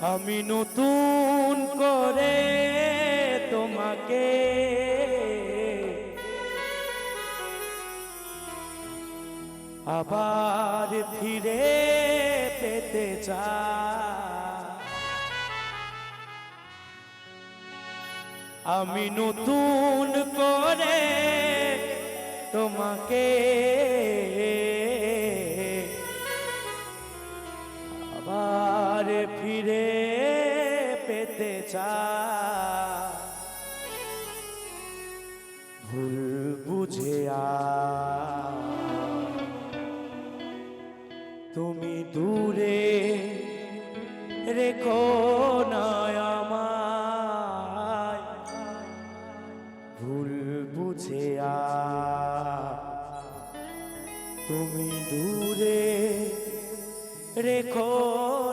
আমি নতুন করে তোমাকে আবার ফিরে পেতে চাই। আমি নতুন করে তোমাকে ভুল বুঝে তুমি দূরে রেখো আমায়। ভুল বুঝে তুমি দূরে রেখো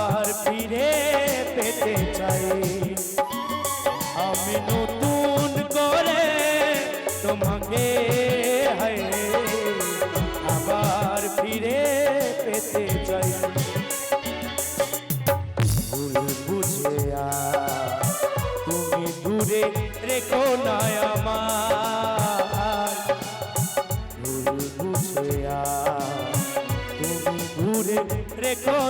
আবার ফিরে পেতে চাই। আমি নতুন করে তোমাকে আবার ফিরে পেতে চাই। ভুল বুঝে তুমি দূরে রেখো না আমার। ভুল বুঝে তুমি দূরে রেখো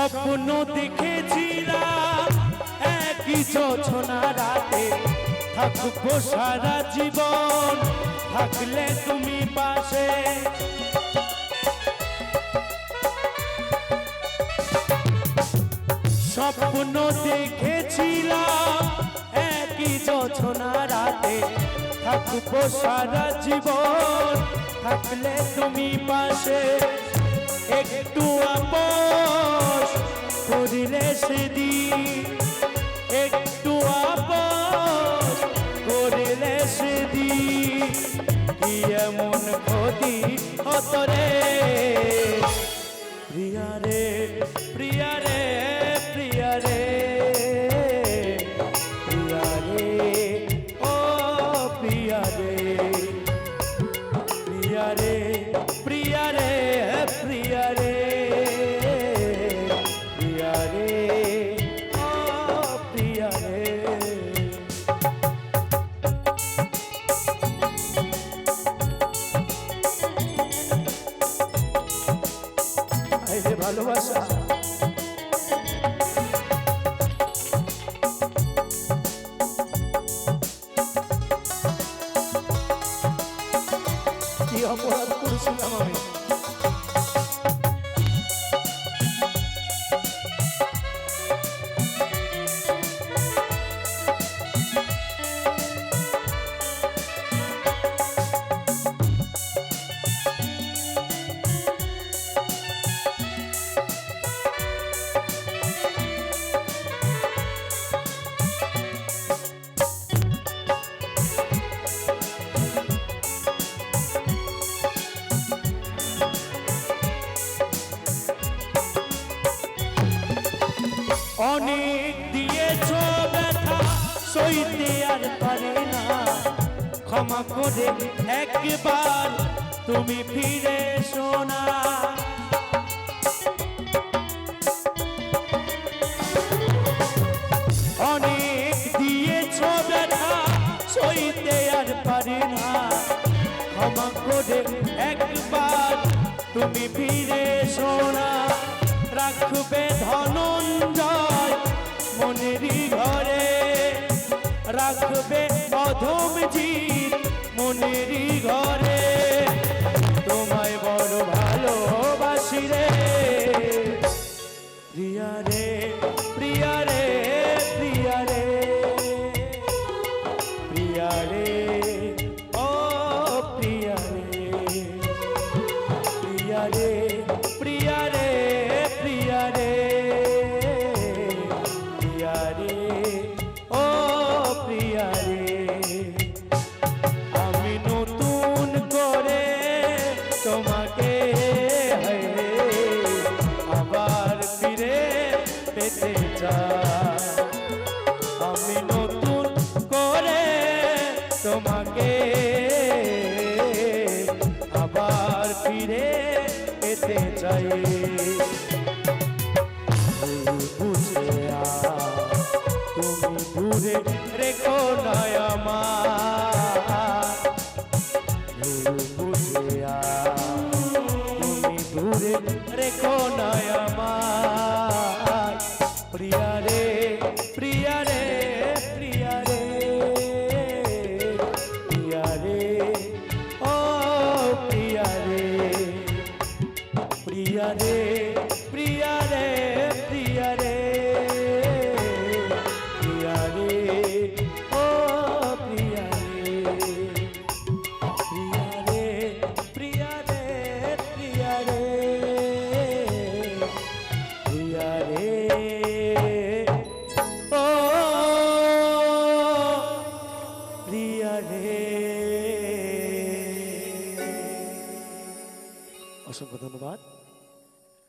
স্বপ্ন দেখেছিলাম, একই যোছনা রাতে থাকব সারা জীবন, থাকলে তুমি পাশে। স্বপ্ন দেখেছিলাম, একই যোছনা রাতে থাকব সারা জীবন, থাকলে তুমি পাশে। একটু আপোষ করিলে সেদি একটু আপস করিলে সেদি কি এমন ক্ষতি হতরে প্রিয়া রে প্রিয়া রে প্রিয়া রে প্রিয়া রে, ও প্রিয়া রে প্রিয়া রে প্রিয়া রে প্রিয়া রে। ভালোবাসা। অনেক দিয়েছ ব্যথা, সইতে আর পারে না। ক্ষমা করে একবার তুমি ফিরে শোনা অনেক দিয়েছ ব্যথা, সইতে আর পারে না। ক্ষমা করে একবার তুমি ফিরে শোনা রাখবে ধনঞ্জয় মনেরই ঘরে রাখবে অধম মনেরই ঘরে। তোমায় বড় ভালোবাসি রে। প্রিয়া রে প্রিয়া রে ফিরে পেতে চাই। তুমি দূরে রেখো নয় আমার তুমি দূরে রেখো নয় আমার রে